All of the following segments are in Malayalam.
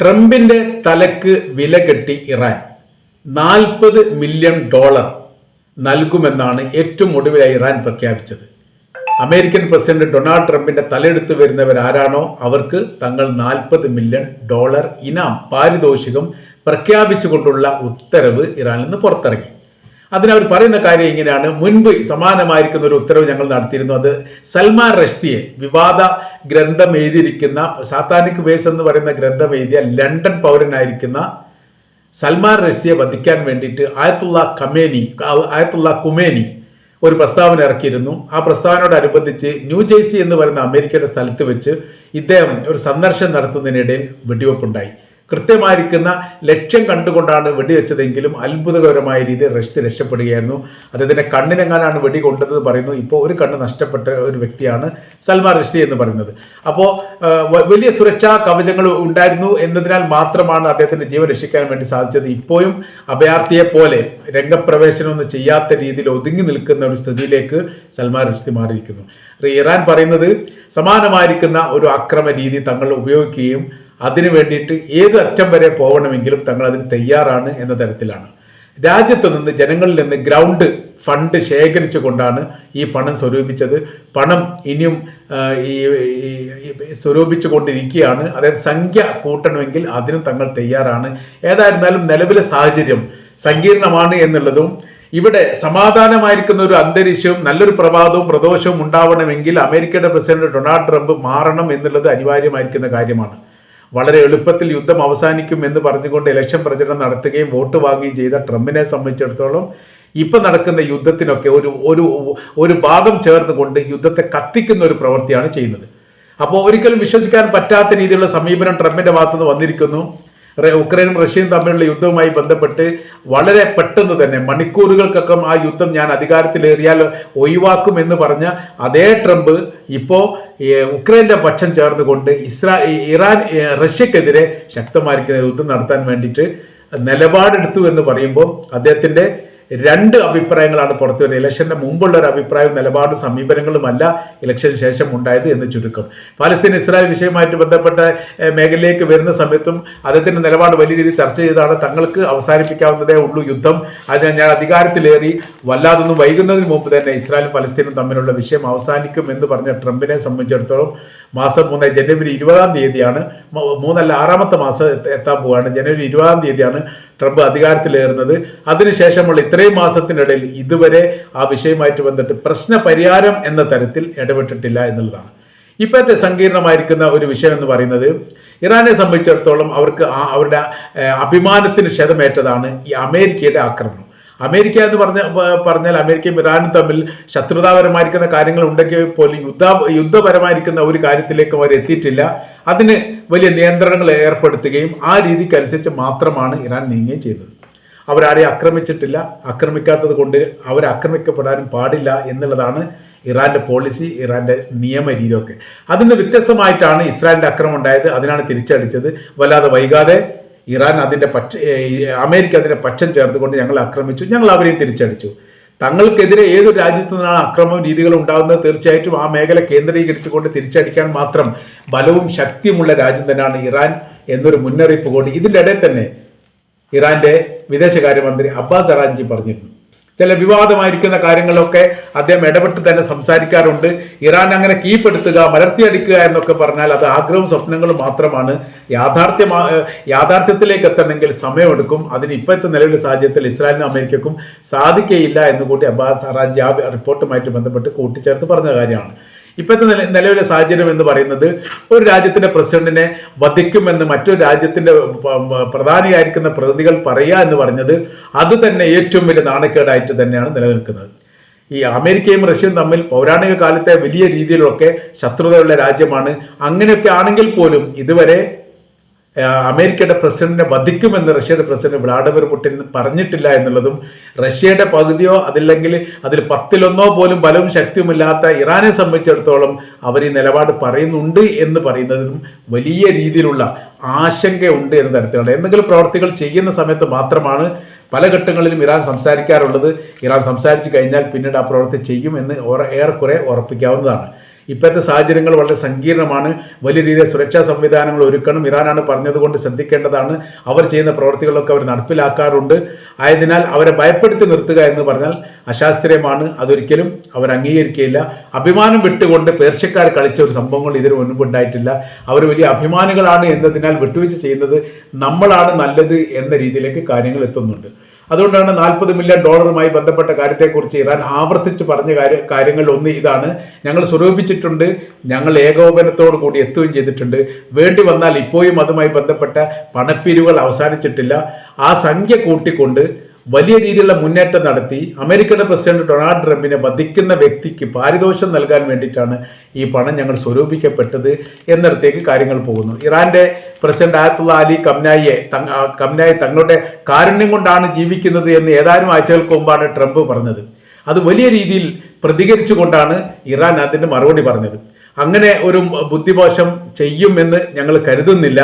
ട്രംപിന്റെ തലക്ക് വില കെട്ടി ഇറാൻ. നാൽപ്പത് മില്യൺ ഡോളർ നൽകുമെന്നാണ് ഏറ്റവും ഒടുവിലായി ഇറാൻ പ്രഖ്യാപിച്ചത്. അമേരിക്കൻ പ്രസിഡന്റ് ഡൊണാൾഡ് ട്രംപിന്റെ തലയെടുത്ത് വരുന്നവർ ആരാണോ അവർക്ക് തങ്ങൾ നാൽപ്പത് മില്യൺ ഡോളർ ഇനാം പാരിതോഷികം പ്രഖ്യാപിച്ചുകൊണ്ടുള്ള ഉത്തരവ് ഇറാനിൽ നിന്ന് പുറത്തിറങ്ങി. അതിനവർ പറയുന്ന കാര്യം ഇങ്ങനെയാണ്. മുൻപ് സമാനമായിരിക്കുന്ന ഒരു ഉത്തരവ് ഞങ്ങൾ നടത്തിയിരുന്നു. അത് സൽമാൻ റഷ്ദിയെ വിവാദ ഗ്രന്ഥം എഴുതിയിരിക്കുന്ന സാത്താനിക് വേസ് എന്ന് പറയുന്ന ഗ്രന്ഥം എഴുതിയ ലണ്ടൻ പൗരനായിരിക്കുന്ന സൽമാൻ റഷ്ദിയെ വധിക്കാൻ വേണ്ടിയിട്ട് ആയത്തുള്ള കമേനി ആയത്തുള്ള കുമേനി ഒരു പ്രസ്താവന ഇറക്കിയിരുന്നു. ആ പ്രസ്താവനയോടനുബന്ധിച്ച് ന്യൂ ജേഴ്സി എന്ന് പറയുന്ന അമേരിക്കയുടെ സ്ഥലത്ത് വെച്ച് ഇദ്ദേഹം ഒരു സന്ദർശനം നടത്തുന്നതിനിടയിൽ വെടിവെപ്പുണ്ടായി. കൃത്യമായിരിക്കുന്ന ലക്ഷ്യം കണ്ടുകൊണ്ടാണ് വെടിവെച്ചതെങ്കിലും അത്ഭുതകരമായ രീതിയിൽ റഷ്യ രക്ഷപ്പെടുകയായിരുന്നു. അദ്ദേഹത്തിന്റെ കണ്ണിനെങ്ങാനാണ് വെടി കൊണ്ടതെന്ന് പറയുന്നു. ഇപ്പോൾ ഒരു കണ്ണ് നഷ്ടപ്പെട്ട ഒരു വ്യക്തിയാണ് സൽമാൻ റഷ്ദി എന്ന് പറയുന്നത്. അപ്പോൾ വലിയ സുരക്ഷാ കവചങ്ങൾ ഉണ്ടായിരുന്നു എന്നതിനാൽ മാത്രമാണ് അദ്ദേഹത്തിന്റെ ജീവൻ രക്ഷിക്കാൻ വേണ്ടി സാധിച്ചത്. ഇപ്പോഴും അഭയാർത്ഥിയെ പോലെ രംഗപ്രവേശനമൊന്നും ചെയ്യാത്ത രീതിയിൽ ഒതുങ്ങി നിൽക്കുന്ന ഒരു സ്ഥിതിയിലേക്ക് സൽമാൻ റഷ്ദി മാറിയിരിക്കുന്നു. ഇറാൻ പറയുന്നത് സമാനമായിരിക്കുന്ന ഒരു അക്രമ രീതി തങ്ങൾ ഉപയോഗിക്കുകയും അതിനു വേണ്ടിയിട്ട് ഏത് അറ്റം വരെ പോകണമെങ്കിലും തങ്ങൾ അതിന് തയ്യാറാണ് എന്ന തരത്തിലാണ്. രാജ്യത്ത് നിന്ന് ജനങ്ങളിൽ നിന്ന് ഗ്രൗണ്ട് ഫണ്ട് ശേഖരിച്ചു കൊണ്ടാണ് ഈ പണം സ്വരൂപിച്ചത്. പണം ഇനിയും ഈ സ്വരൂപിച്ചു കൊണ്ടിരിക്കുകയാണ് അതായത് സംഖ്യ കൂട്ടണമെങ്കിൽ അതിനും തങ്ങൾ തയ്യാറാണ്. ഏതായിരുന്നാലും നിലവിലെ സാഹചര്യം സങ്കീർണമാണ് എന്നുള്ളതും ഇവിടെ സമാധാനമായിരിക്കുന്ന ഒരു അന്തരീക്ഷവും നല്ലൊരു പ്രഭാതവും പ്രദോഷവും ഉണ്ടാവണമെങ്കിൽ അമേരിക്കയുടെ പ്രസിഡന്റ് ഡൊണാൾഡ് ട്രംപ് മാറണം എന്നുള്ളത് അനിവാര്യമായിരിക്കുന്ന കാര്യമാണ്. വളരെ എളുപ്പത്തിൽ യുദ്ധം അവസാനിക്കും എന്ന് പറഞ്ഞുകൊണ്ട് ഇലക്ഷൻ പ്രചരണം നടത്തുകയും വോട്ട് വാങ്ങുകയും ചെയ്ത ട്രംപിനെ സംബന്ധിച്ചിടത്തോളം ഇപ്പം നടക്കുന്ന യുദ്ധത്തിനൊക്കെ ഒരു ഒരു ഒരു ഭാഗം ചേർന്നുകൊണ്ട് യുദ്ധത്തെ കത്തിക്കുന്ന ഒരു പ്രവൃത്തിയാണ് ചെയ്യുന്നത്. അപ്പോൾ ഒരിക്കലും വിശ്വസിക്കാൻ പറ്റാത്ത രീതിയിലുള്ള സമീപനം ട്രംപിന്റെ ഭാഗത്തുനിന്ന് വന്നിരിക്കുന്നു. ഉക്രൈനും റഷ്യയും തമ്മിലുള്ള യുദ്ധവുമായി ബന്ധപ്പെട്ട് വളരെ പെട്ടെന്ന് തന്നെ മണിക്കൂറുകൾക്കൊക്കെ ആ യുദ്ധം ഞാൻ അധികാരത്തിലേറിയാൽ ഒഴിവാക്കും എന്ന് പറഞ്ഞ അതേ ട്രംപ് ഇപ്പോൾ ഉക്രൈന്റെ പക്ഷം ചേർന്നുകൊണ്ട് ഇസ്രാ ഇറാൻ റഷ്യക്കെതിരെ ശക്തമായിരിക്കുന്ന യുദ്ധം നടത്താൻ വേണ്ടിയിട്ട് നിലപാടെടുത്തു എന്ന് പറയുമ്പോൾ അദ്ദേഹത്തിന്റെ രണ്ട് അഭിപ്രായങ്ങളാണ് പുറത്തു വരുന്നത്. ഇലക്ഷന് മുമ്പുള്ള ഒരു അഭിപ്രായവും നിലപാടും സമീപനങ്ങളുമല്ല ഇലക്ഷന് ശേഷം ഉണ്ടായത് എന്ന് ചുരുക്കം. പാലസ്തീൻ ഇസ്രായേൽ വിഷയമായിട്ട് ബന്ധപ്പെട്ട മേഖലയിലേക്ക് വരുന്ന സമയത്തും അദ്ദേഹത്തിന്റെ നിലപാട് വലിയ രീതിയിൽ ചർച്ച ചെയ്താണ് തങ്ങൾക്ക് അവസാനിപ്പിക്കാവുന്നതേ ഉള്ളൂ യുദ്ധം. അതിനാൽ ഞാൻ അധികാരത്തിലേറി വല്ലാതൊന്നും വൈകുന്നതിന് മുമ്പ് തന്നെ ഇസ്രായേലും പലസ്തീനും തമ്മിലുള്ള വിഷയം അവസാനിക്കും എന്ന് പറഞ്ഞ ട്രംപിനെ സംബന്ധിച്ചിടത്തോളം മാസം മൂന്ന് ജനുവരി ഇരുപതാം തീയതിയാണ് മൂന്നല്ല ആറാമത്തെ മാസം എത്താൻ പോവുകയാണ്. ജനുവരി ഇരുപതാം തീയതിയാണ് ട്രംപ് അധികാരത്തിലേറുന്നത്. അതിനുശേഷമുള്ള ഇത്രയും മാസത്തിനിടയിൽ ഇതുവരെ ആ വിഷയമായിട്ട് ബന്ധപ്പെട്ട് പ്രശ്ന പരിഹാരം എന്ന തരത്തിൽ ഇടപെട്ടിട്ടില്ല എന്നുള്ളതാണ്. ഇപ്പോഴത്തെ സങ്കീർണമായിരിക്കുന്ന ഒരു വിഷയം എന്ന് പറയുന്നത് ഇറാനെ സംബന്ധിച്ചിടത്തോളം അവർക്ക് അവരുടെ അഭിമാനത്തിന് ക്ഷതമേറ്റതാണ് ഈ അമേരിക്കയുടെ ആക്രമണം. അമേരിക്ക എന്ന് പറഞ്ഞ പറഞ്ഞാൽ അമേരിക്കയും ഇറാനും തമ്മിൽ ശത്രുതാപരമായിരിക്കുന്ന കാര്യങ്ങൾ ഉണ്ടെങ്കിൽ പോലും യുദ്ധ യുദ്ധപരമായിരിക്കുന്ന ഒരു കാര്യത്തിലേക്ക് അവർ എത്തിയിട്ടില്ല. അതിന് വലിയ നിയന്ത്രണങ്ങൾ ഏർപ്പെടുത്തുകയും ആ രീതിക്കനുസരിച്ച് മാത്രമാണ് ഇറാൻ നീങ്ങുകയും ചെയ്തത്. അവരാരെയും ആക്രമിച്ചിട്ടില്ല. ആക്രമിക്കാത്തത് കൊണ്ട് അവരാക്രമിക്കപ്പെടാനും പാടില്ല എന്നുള്ളതാണ് ഇറാന്റെ പോളിസി ഇറാന്റെ നിയമ രീതിയൊക്കെ. അതിന് വ്യത്യസ്തമായിട്ടാണ് ഇസ്രായേലിന്റെ അക്രമം ഉണ്ടായത്. അതിനാണ് തിരിച്ചടിച്ചത്. വല്ലാതെ വൈകാതെ ഇറാൻ അതിന്റെ പക്ഷ അമേരിക്ക അതിന്റെ പക്ഷം ചേർത്തുകൊണ്ട് ഞങ്ങൾ ആക്രമിച്ചു. ഞങ്ങൾ അവരെയും തിരിച്ചടിച്ചു. തങ്ങൾക്കെതിരെ ഏതൊരു രാജ്യത്തു നിന്നാണ് അക്രമ രീതികൾ ഉണ്ടാകുന്നത് തീർച്ചയായിട്ടും ആ മേഖല കേന്ദ്രീകരിച്ചുകൊണ്ട് തിരിച്ചടിക്കാൻ മാത്രം ബലവും ശക്തിയുമുള്ള രാജ്യം തന്നെയാണ് ഇറാൻ എന്നൊരു മുന്നറിയിപ്പ് കൊണ്ട് ഇതിന്റെ ഇടയിൽ തന്നെ ഇറാന്റെ വിദേശകാര്യമന്ത്രി അബ്ബാസ് അറാഞ്ചി പറഞ്ഞിരുന്നു. ചില വിവാദമായിരിക്കുന്ന കാര്യങ്ങളൊക്കെ അദ്ദേഹം ഇടപെട്ട് തന്നെ സംസാരിക്കാറുണ്ട്. ഇറാൻ അങ്ങനെ കീപ്പെടുത്തുക മലർത്തിയടിക്കുക എന്നൊക്കെ പറഞ്ഞാൽ അത് ആഗ്രഹവും സ്വപ്നങ്ങളും മാത്രമാണ്. യാഥാർത്ഥ്യമാ യാഥാർത്ഥ്യത്തിലേക്ക് എത്തണമെങ്കിൽ സമയമെടുക്കും. അതിന് ഇപ്പോഴത്തെ നിലവിലെ സാഹചര്യത്തിൽ ഇസ്രായേലിനും അമേരിക്കക്കും സാധിക്കയില്ല എന്ന് കൂടി അബ്ബാസ് അറാഞ്ചി ആ റിപ്പോർട്ടുമായിട്ട് ബന്ധപ്പെട്ട് കൂട്ടിച്ചേർത്ത് പറഞ്ഞ കാര്യമാണ്. ഇപ്പോഴത്തെ നില നിലവിലെ സാഹചര്യം എന്ന് പറയുന്നത് ഒരു രാജ്യത്തിന്റെ പ്രസിഡന്റിനെ വധിക്കുമെന്ന് മറ്റൊരു രാജ്യത്തിന്റെ പ്രധാനിയായിരിക്കുന്ന പ്രതിനിധികൾ പറയുക എന്ന് പറഞ്ഞത് അത് തന്നെ ഏറ്റവും വലിയ നാണക്കേടായിട്ട് തന്നെയാണ് നിലനിൽക്കുന്നത്. ഈ അമേരിക്കയും റഷ്യയും തമ്മിൽ പൗരാണിക കാലത്തെ വലിയ രീതിയിലൊക്കെ ശത്രുതയുള്ള രാജ്യമാണ്. അങ്ങനെയൊക്കെ ആണെങ്കിൽ പോലും ഇതുവരെ അമേരിക്കയുടെ പ്രസിഡന്റിനെ വധിക്കുമെന്ന് റഷ്യയുടെ പ്രസിഡന്റ് വ്ളാഡിമിർ പുടിൻ പറഞ്ഞിട്ടില്ല എന്നുള്ളതും റഷ്യയുടെ പകുതിയോ അതില്ലെങ്കിൽ അതിൽ പത്തിലൊന്നോ പോലും ബലവും ശക്തിയുമില്ലാത്ത ഇറാനെ സംബന്ധിച്ചിടത്തോളം അവർ ഈ നിലപാട് പറയുന്നുണ്ട് എന്ന് പറയുന്നതിനും വലിയ രീതിയിലുള്ള ആശങ്കയുണ്ട് എന്ന തരത്തിലാണ്. എന്തെങ്കിലും പ്രവർത്തികൾ ചെയ്യുന്ന സമയത്ത് മാത്രമാണ് പല ഘട്ടങ്ങളിലും ഇറാൻ സംസാരിക്കാറുള്ളത്. ഇറാൻ സംസാരിച്ചു കഴിഞ്ഞാൽ പിന്നീട് ആ പ്രവൃത്തി ചെയ്യും എന്ന് ഏറെക്കുറെ ഉറപ്പിക്കാവുന്നതാണ്. ഇപ്പോഴത്തെ സാഹചര്യങ്ങൾ വളരെ സങ്കീർണമാണ്. വലിയ രീതിയിൽ സുരക്ഷാ സംവിധാനങ്ങൾ ഒരുക്കണം. ഇറാനാണ് പറഞ്ഞതുകൊണ്ട് ശ്രദ്ധിക്കേണ്ടതാണ്. അവർ ചെയ്യുന്ന പ്രവർത്തികളൊക്കെ അവർ നടപ്പിലാക്കാറുണ്ട്. ആയതിനാൽ അവരെ ഭയപ്പെടുത്തി നിർത്തുക എന്ന് പറഞ്ഞാൽ അശാസ്ത്രീയമാണ്. അതൊരിക്കലും അവർ അംഗീകരിക്കുകയില്ല. അഭിമാനം വിട്ടുകൊണ്ട് പേർഷ്യക്കാർ കളിച്ച ഒരു സംഭവങ്ങൾ ഇതിനു മുൻപ് ഉണ്ടായിട്ടില്ല. അവർ വലിയ അഭിമാനികളാണ് എന്നതിനാൽ വിട്ടുവീഴ്ച ചെയ്യുന്നത് നമ്മളാണ് നല്ലത് എന്ന രീതിയിലേക്ക് കാര്യങ്ങൾ എത്തുന്നുണ്ട്. അതുകൊണ്ടാണ് നാൽപ്പത് മില്യൺ ഡോളറുമായി ബന്ധപ്പെട്ട കാര്യത്തെക്കുറിച്ച് ഇറാൻ ആവർത്തിച്ച് പറഞ്ഞ കാര്യ കാര്യങ്ങൾ ഒന്ന് ഇതാണ്. ഞങ്ങൾ സ്വരൂപിച്ചിട്ടുണ്ട് ഞങ്ങൾ ഏകോപനത്തോടു കൂടി എത്തുകയും ചെയ്തിട്ടുണ്ട്. വേണ്ടി വന്നാൽ ഇപ്പോഴും അതുമായി ബന്ധപ്പെട്ട പണപ്പിരിവുകൾ അവസാനിച്ചിട്ടില്ല. ആ സംഖ്യ കൂട്ടിക്കൊണ്ട് വലിയ രീതിയിലുള്ള മുന്നേറ്റം നടത്തി അമേരിക്കയുടെ പ്രസിഡന്റ് ഡൊണാൾഡ് ട്രംപിനെ വധിക്കുന്ന വ്യക്തിക്ക് പാരിതോഷം നൽകാൻ വേണ്ടിയിട്ടാണ് ഈ പണം ഞങ്ങൾ സ്വരൂപിക്കപ്പെട്ടത് എന്നിടത്തേക്ക് കാര്യങ്ങൾ പോകുന്നു. ഇറാന്റെ പ്രസിഡന്റ് ആയത്തുള്ള അലി കംനായിയെ കംനായി തങ്ങളുടെ കാരുണ്യം കൊണ്ടാണ് ജീവിക്കുന്നത് എന്ന് ഏതാനും ആഴ്ചകൾക്ക് മുമ്പാണ് ട്രംപ് പറഞ്ഞത്. അത് വലിയ രീതിയിൽ പ്രതികരിച്ചുകൊണ്ടാണ് ഇറാൻ അതിന് മറുപടി പറഞ്ഞത്. അങ്ങനെ ഒരു ബുദ്ധിമോശം ചെയ്യുമെന്ന് ഞങ്ങൾ കരുതുന്നില്ല.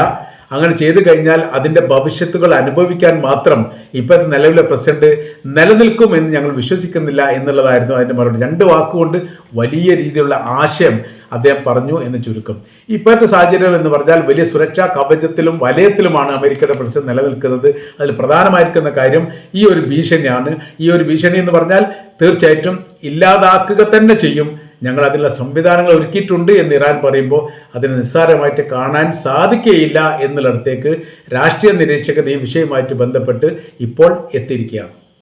അങ്ങനെ ചെയ്തു കഴിഞ്ഞാൽ അതിന്റെ ഭവിഷ്യത്തുകൾ അനുഭവിക്കാൻ മാത്രം ഇപ്പോഴത്തെ നിലവിലെ പ്രസിഡന്റ് നിലനിൽക്കും എന്ന് ഞങ്ങൾ വിശ്വസിക്കുന്നില്ല എന്നുള്ളതായിരുന്നു അതിന്റെ മറുപടി. രണ്ട് വാക്കുകൊണ്ട് വലിയ രീതിയിലുള്ള ആശയം അദ്ദേഹം പറഞ്ഞു എന്ന് ചുരുക്കം. ഇപ്പോഴത്തെ സാഹചര്യം എന്ന് പറഞ്ഞാൽ വലിയ സുരക്ഷാ കവചത്തിലും വലയത്തിലുമാണ് അമേരിക്കയുടെ പ്രസിഡന്റ് നിലനിൽക്കുന്നത്. അതിൽ പ്രധാനമായിരിക്കുന്ന കാര്യം ഈ ഒരു ഭീഷണിയാണ്. ഈ ഒരു ഭീഷണി എന്ന് പറഞ്ഞാൽ തീർച്ചയായിട്ടും ഇല്ലാതാക്കുക തന്നെ ചെയ്യും. ഞങ്ങൾ അതിനുള്ള സംവിധാനങ്ങൾ ഒരുക്കിയിട്ടുണ്ട് എന്ന് ഇറാൻ പറയുമ്പോൾ അതിന് നിസ്സാരമായിട്ട് കാണാൻ സാധിക്കുകയില്ല എന്നുള്ളിടത്തേക്ക് രാഷ്ട്രീയ നിരീക്ഷകർ ഈ വിഷയവുമായിട്ട് ബന്ധപ്പെട്ട് ഇപ്പോൾ എത്തിയിരിക്കുകയാണ്.